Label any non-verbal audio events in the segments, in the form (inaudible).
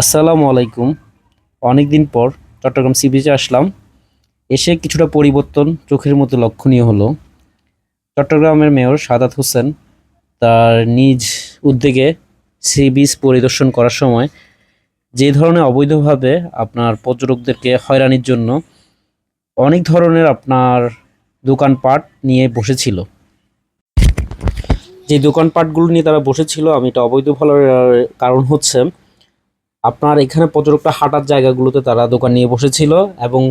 আসসালামু আলাইকুম। অনেক দিন পর চট্টগ্রাম সি বিচে আসলাম। এসে কিছুটা পরিবর্তন চোখের মতো লক্ষণীয় হলো। চট্টগ্রামের মেয়র সাদাত হোসেন তার নিজ উদ্যোগে সি বিচ পরিদর্শন করার সময় যে ধরনের অবৈধভাবে আপনার পর্যটকদেরকে হয়রানির জন্য অনেক ধরনের আপনার দোকানপাট নিয়ে বসেছিল। যে দোকানপাটগুলো নিয়ে তারা বসেছিল, আমি এটা অবৈধ বলার কারণ হচ্ছে, আপনার এখানে পর্যটকরা হাঁটার জায়গাগুলোতে তারা দোকান নিয়ে বসেছিল এবং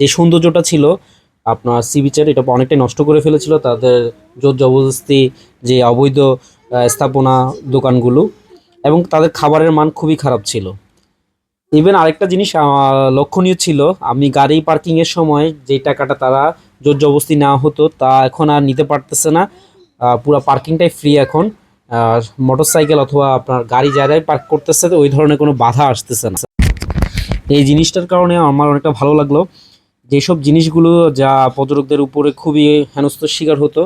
যে সৌন্দর্যটা ছিল, আপনার সি বিচের এটা অনেকটাই নষ্ট করে ফেলেছিল তাদের জোর জবরদস্তি যে অবৈধ স্থাপনা দোকানগুলো এবং তাদের খাবারের মান খুবই খারাপ ছিল। ইভেন আরেকটা জিনিস লক্ষণীয় ছিল, আমি গাড়ি পার্কিংয়ের সময় যে টাকাটা তারা জোর জবরদস্তি নেওয়া হতো তা এখন আর নিতে পারতেছে না। পুরো পার্কিংটাই ফ্রি এখন। মোটর সাইকেল অথবা আপনার গাড়ি যারাই পার্ক করতেছে, তো ওই ধরনের কোনো বাধা আসতেছে না। এই জিনিসটার কারণে আমার অনেকটা ভালো লাগল। যেসব জিনিসগুলো যা পর্যটকদের উপরে খুবই হেনস্থার শিকার হতো,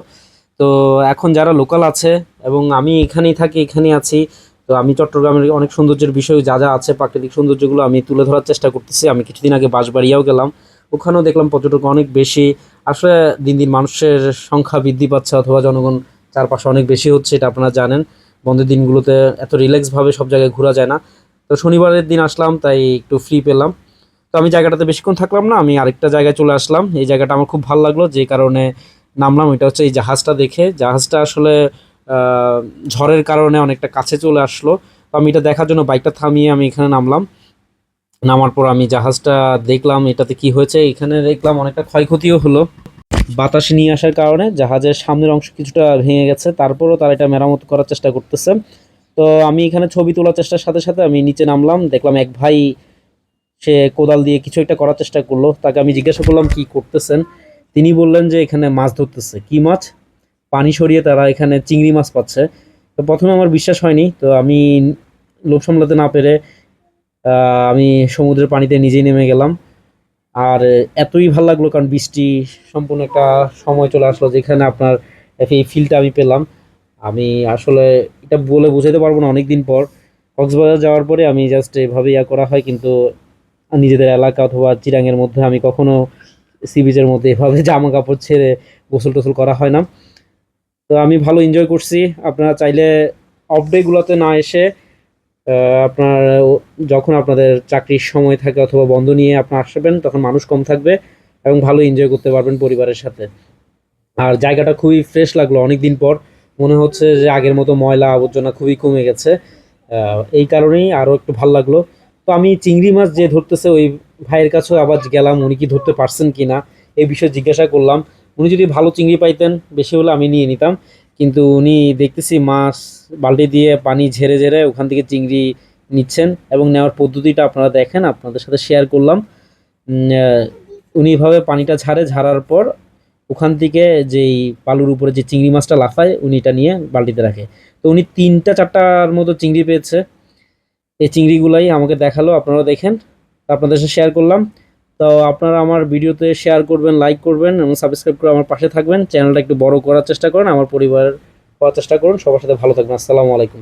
তো এখন যারা লোকাল আছে এবং আমি এখানেই থাকি এখানেই আছি, তো আমি চট্টগ্রামের অনেক সৌন্দর্যের বিষয়, যা যা আছে, প্রাকৃতিক সৌন্দর্যগুলো আমি তুলে ধরার চেষ্টা করতেছি। আমি কিছুদিন আগে বাঁশবাড়িয়াও গেলাম। ওখানেও দেখলাম পর্যটক অনেক বেশি আসলে দিন দিন মানুষের সংখ্যা বৃদ্ধি পাচ্ছে অথবা জনগণ চারপাশে অনেক বেশি হচ্ছে, এটা আপনারা জানেন। বন্ধের দিনগুলোতে এত রিল্যাক্সভাবে সব জায়গায় ঘোরা যায় না। তো শনিবারের দিন আসলাম, তাই একটু ফ্রি পেলাম। তো আমি জায়গাটাতে বেশিক্ষণ থাকলাম না, আমি আরেকটা জায়গায় চলে আসলাম। এই জায়গাটা আমার খুব ভালো লাগল, যে কারণে নামলাম, এটা হচ্ছে এই জাহাজটা দেখে। জাহাজটা আসলে ঝড়ের কারণে অনেকটা কাছে চলে আসলো। তো আমি এটা দেখার জন্য বাইকটা থামিয়ে আমি এখানে নামলাম। নামার পর আমি জাহাজটা দেখলাম, এটাতে কি হয়েছে, এখানে দেখলাম অনেকটা ক্ষয়ক্ষতিও হলো। বাতাস নিয়ে আসার কারণে জাহাজের সামনের অংশ কিছুটা ভেঙে গেছে, তারপরও তারা এটা মেরামত করার চেষ্টা করতেছে। তো আমি এখানে ছবি তোলার চেষ্টার সাথে সাথে আমি নিচে নামলাম, দেখলাম এক ভাই, সে কোদাল দিয়ে কিছু একটা করার চেষ্টা করল, তাকে আমি জিজ্ঞাসা করলাম, কি করতেছেন? তিনি বললেন যে, এখানে মাছ ধরতেছে। কি মাছ? পানি সরিয়ে তারা এখানে চিংড়ি মাছ পাচ্ছে। তো প্রথমে আমার বিশ্বাস হয়নি, তো আমি লোভ সামলাতে না পেরে আমি সমুদ্রের পানিতে নিজেই নেমে গেলাম। আর এতই ভালো লাগল কারণ বৃষ্টি সম্পূর্ণ একটা সময় চলে আসলো যেখানে আপনার এই ফিলটা আমি পেলাম। আমি আসলে এটা বলে বোঝাতে পারব না অনেক দিন পর। কক্সবাজার যাওয়ার পরে আমি জাস্ট এভাবে ইয়া করা হয়, কিন্তু নিজেদের এলাকা অথবা চিরাঙের মধ্যে আমি কখনো সি বিচের মধ্যে এভাবে (laughs) জামা কাপড় ছেড়ে গোসল টোসল করা হয় না। তো আমি ভালো এনজয় করছি। আপনারা চাইলে অফ ডেগুলোতে না এসে আপনার, যখন আপনাদের চাকরির সময় থাকে অথবা বন্ধ নিয়ে আপনি আসবেন, তখন মানুষ কম থাকবে এবং ভালো এনজয় করতে পারবেন পরিবারের সাথে। আর জায়গাটা খুবই ফ্রেশ লাগল অনেক দিন পর। মনে হচ্ছে যে আগের মতো ময়লা আবর্জনা খুবই কমে গেছে। এই কারণেই আরও একটু ভালো লাগল। তো আমি চিংড়ি মাছ যে ধরতেছে, ওই ভাইয়ের কাছেও আবার গেলাম, উনি কি ধরতে পারছেন কি না এই বিষয়ে জিজ্ঞাসা করলাম। উনি যদি ভালো চিংড়ি পাইতেন, বেশি হলে আমি নিয়ে নিতাম। কিন্তু উনি দেখতেছি মাছ বালতি দিয়ে পানি ঝেড়ে ঝেড়ে ওখান থেকে চিংড়ি নিচ্ছেন এবং নেওয়ার পদ্ধতিটা আপনারা দেখেন আপনাদের সাথে শেয়ার করলাম। উম, আহ, উনি এভাবে পানিটা ঝাড়ে ঝাড়ার পর ওখান থেকে যেই বালুর উপরে যে চিংড়ি মাছটা লাফায় উনি এটা নিয়ে বালতিতে রাখে। তো উনি তিনটা চারটার মতো চিংড়ি পেয়েছে। এই চিংড়িগুলাই আমাকে দেখাল আপনারা দেখেন। আপনাদের সাথে শেয়ার করলাম। তো আপনারা আমার ভিডিওতে শেয়ার করবেন লাইক করবেন এবং সাবস্ক্রাইব করে আমার পাশে থাকবেন। চ্যানেলটা একটু বড় করার চেষ্টা করেন, আমার পরিবার করার চেষ্টা করুন। সবার সাথে ভালো থাকবেন। আসসালামু আলাইকুম।